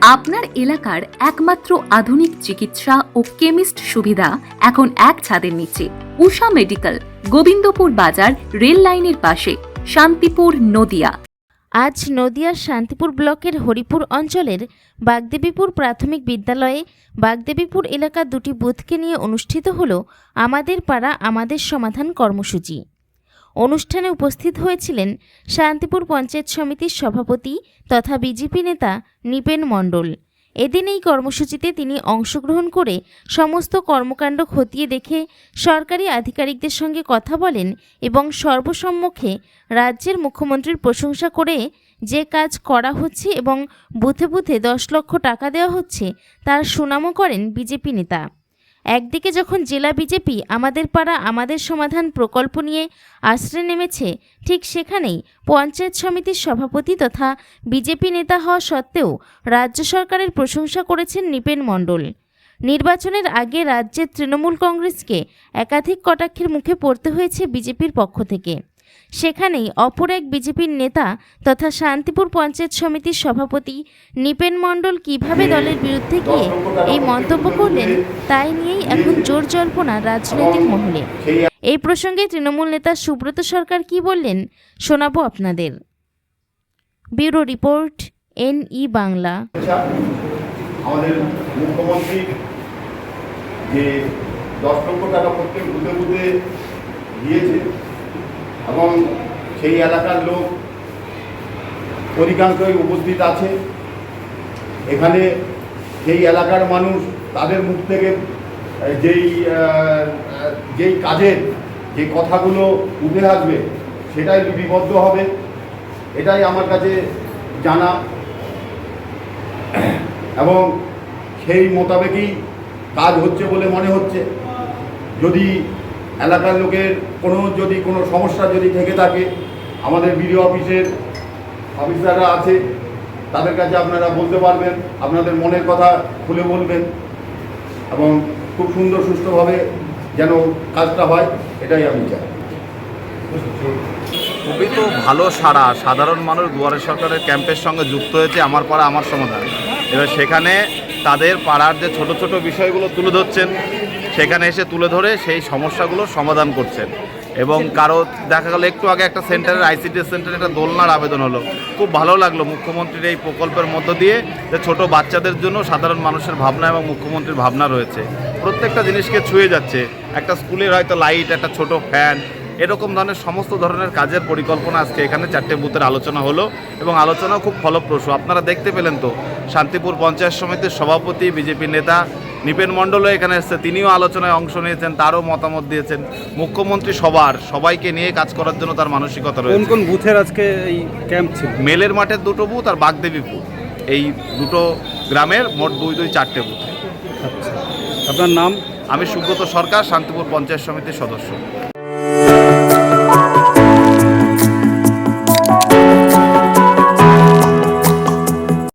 আপনার এলাকার একমাত্র আধুনিক চিকিৎসা ও কেমিস্ট সুবিধা এখন এক ছাদের নিচে। উষা মেডিকেল, গোবিন্দপুর বাজার, রেল লাইনের পাশে, শান্তিপুর, নদিয়া। আজ নদিয়ার শান্তিপুর ব্লকের হরিপুর অঞ্চলের বাগদেবীপুর প্রাথমিক বিদ্যালয়ে বাগদেবীপুর এলাকার দুটি বুথকে নিয়ে অনুষ্ঠিত হল আমাদের পাড়া, আমাদের সমাধান কর্মসূচি। অনুষ্ঠানে উপস্থিত হয়েছিলেন শান্তিপুর পঞ্চায়েত সমিতির সভাপতি তথা বিজেপি নেতা নিপেন মণ্ডল। এদিন এই কর্মসূচিতে তিনি অংশগ্রহণ করে সমস্ত কর্মকাণ্ড খতিয়ে দেখে সরকারি আধিকারিকদের সঙ্গে কথা বলেন এবং সর্বসম্মুখে রাজ্যের মুখ্যমন্ত্রীর প্রশংসা করে যে কাজ করা হচ্ছে এবং বুথে বুথে দশ লক্ষ টাকা দেওয়া হচ্ছে তার সুনামও করেন বিজেপি নেতা। একদিকে যখন জেলা বিজেপি আমাদের পাড়া, আমাদের সমাধান প্রকল্প নিয়ে আশ্রয় নেমেছে, ঠিক সেখানেই পঞ্চায়েত সমিতির সভাপতি তথা বিজেপি নেতা হওয়া সত্ত্বেও রাজ্য সরকারের প্রশংসা করেছেন নিপেন মণ্ডল। নির্বাচনের আগে রাজ্যের তৃণমূল কংগ্রেসকে একাধিক কটাক্ষের মুখে পড়তে হয়েছে বিজেপির পক্ষ থেকে। সেখানেই অপর এক বিজেপির নেতা তথা শান্তিপুর পঞ্চায়েত সমিতির সভাপতি নিপেন মণ্ডল কীভাবে দলের বিরুদ্ধে গিয়ে এই মন্তব্য করলেন, তাই নিয়েই এখন জোর জল্পনা রাজনৈতিক মহলে। এই প্রসঙ্গে তৃণমূল নেতা সুব্রত সরকার কি বললেন, শোনাবো আপনাদের। Bureau report N E Bangla যে দশ লক্ষ টাকা প্রত্যেক বুথে বুথে দিয়েছে এবং সেই এলাকার লোক অধিকাংশই উপস্থিত আছে। এখানে সেই এলাকার মানুষ তাদের মুখ থেকে যেই যেই কাজের যে কথাগুলো উঠে আসবে, সেটাই লিপিবদ্ধ হবে। এটাই আমার কাছে জানা। এবং সেই মোতাবেকই কাজ হচ্ছে বলে মনে হচ্ছে। যদি এলাকার লোকের কোনো যদি কোনো সমস্যা যদি থেকে থাকে, আমাদের বিডিও অফিসের অফিসাররা আছে, তাদের কাছে আপনারা বলতে পারবেন, আপনাদের মনের কথা খুলে বলবেন এবং খুব সুন্দর সুস্থভাবে যেন কাজটা হয়, এটাই আমি চাই। খুবই তো ভালো সাড়া, সাধারণ মানুষ দুয়ারে সরকারের ক্যাম্পের সঙ্গে যুক্ত হয়েছে, আমার পাড়া আমার সমাধান। এবার সেখানে তাদের পাড়ার যে ছোট ছোট বিষয়গুলো তুলে ধরছেন, সেখানে এসে তুলে ধরে সেই সমস্যাগুলো সমাধান করছেন। এবং কারও দেখা গেল, একটু আগে একটা সেন্টারের আইসিডি সেন্টারে একটা দোলনার আবেদন হলো। খুব ভালো লাগল মুখ্যমন্ত্রীর এই প্রকল্পের মধ্য দিয়ে যে ছোট বাচ্চাদের জন্য সাধারণ মানুষের ভাবনা এবং মুখ্যমন্ত্রীর ভাবনা রয়েছে। প্রত্যেকটা জিনিসকে ছুঁয়ে যাচ্ছে। একটা স্কুলের হয়তো লাইট, একটা ছোট ফ্যান, এরকম ধরনের সমস্ত ধরনের কাজের পরিকল্পনা আজকে এখানে চারটে বুথের আলোচনা হলো এবং আলোচনাও খুব ফলপ্রসূ। আপনারা দেখতে পেলেন তো শান্তিপুর পঞ্চায়েত সমিতির সভাপতি বিজেপি নেতা নিপেন মণ্ডলও এখানে এসেছে। তিনিও আলোচনায় অংশ নিয়েছেন তারও মতামত দিয়েছেন। মুখ্যমন্ত্রী সবার সবাইকে নিয়ে কাজ করার জন্য তার মানসিকতা রয়েছে। কোন বুথের আজকে এই ক্যাম্প ছিল? মেলের মাঠের দুটো বুথ আর বাগদেবী বুথ। এই দুটো গ্রামের মোট দুই দুই চারটে বুথ। আচ্ছা। আপনার নাম? আমি সুব্রত সরকার শান্তিপুর পঞ্চায়েত সমিতির সদস্য।